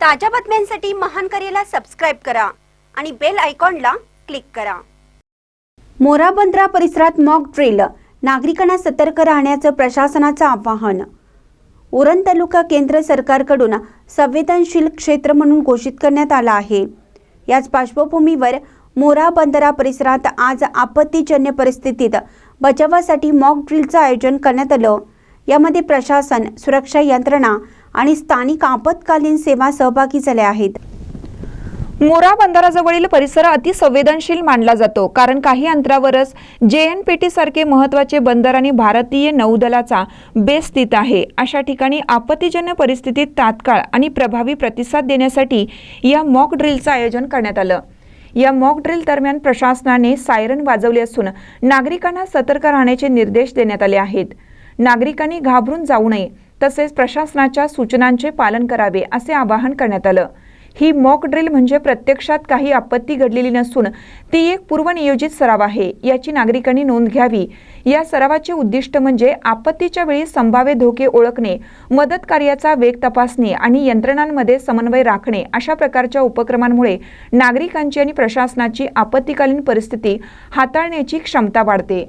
ताज्या बातम्यांसाठी महान करेला सबस्क्राईब करा आणि बेल आयकॉनला क्लिक करा. मोरा बंदरा परिसरात मॉक ड्रिल नागरिकांना सतर्क राहण्याचं प्रशासनाचं आवाहन. उरण तालुका केंद्र सरकारकडून संवेदनशील क्षेत्र म्हणून घोषित करण्यात आला आहे. याच पार्श्वभूमीवर मोरा बंदरा परिसरात आज आपत्तीजन्य परिस्थितीत बचावासाठी मॉक ड्रिलचं आयोजन करण्यात आलं. यामध्ये प्रशासन सुरक्षा यंत्रणा आणि स्थानिक आपत्कालीन सेवा सहभागी झाल्या आहेत. मोरा बंदराजवळील परिसर अतिसंवेदनशील मानला जातो कारण काही अंतरावरच जे एन सारखे महत्त्वाचे बंदर आणि भारतीय नौदलाचा बेस स्थित आहे. अशा ठिकाणी आपत्तीजन्य परिस्थितीत तात्काळ आणि प्रभावी प्रतिसाद देण्यासाठी या मॉक ड्रिलचं आयोजन करण्यात आलं. या मॉक ड्रिल दरम्यान प्रशासनाने सायरन वाजवले असून नागरिकांना सतर्क राहण्याचे निर्देश देण्यात आले आहेत. नागरिकांनी घाबरून जाऊ नये. तसेच प्रशासनाच्या सूचनांचे पालन करावे असे आवाहन करण्यात आलं. ही मॉक ड्रिल म्हणजे प्रत्यक्षात काही आपत्ती घडलेली नसून ती एक पूर्वनियोजित सराव आहे याची नागरिकांनी नोंद घ्यावी. या सरावाचे उद्दिष्ट म्हणजे आपत्तीच्या वेळी संभाव्य धोके ओळखणे मदत कार्याचा वेग तपासणे आणि यंत्रणांमध्ये समन्वय राखणे अशा प्रकारच्या उपक्रमांमुळे नागरिकांची आणि प्रशासनाची आपत्तीकालीन परिस्थिती हाताळण्याची क्षमता वाढते.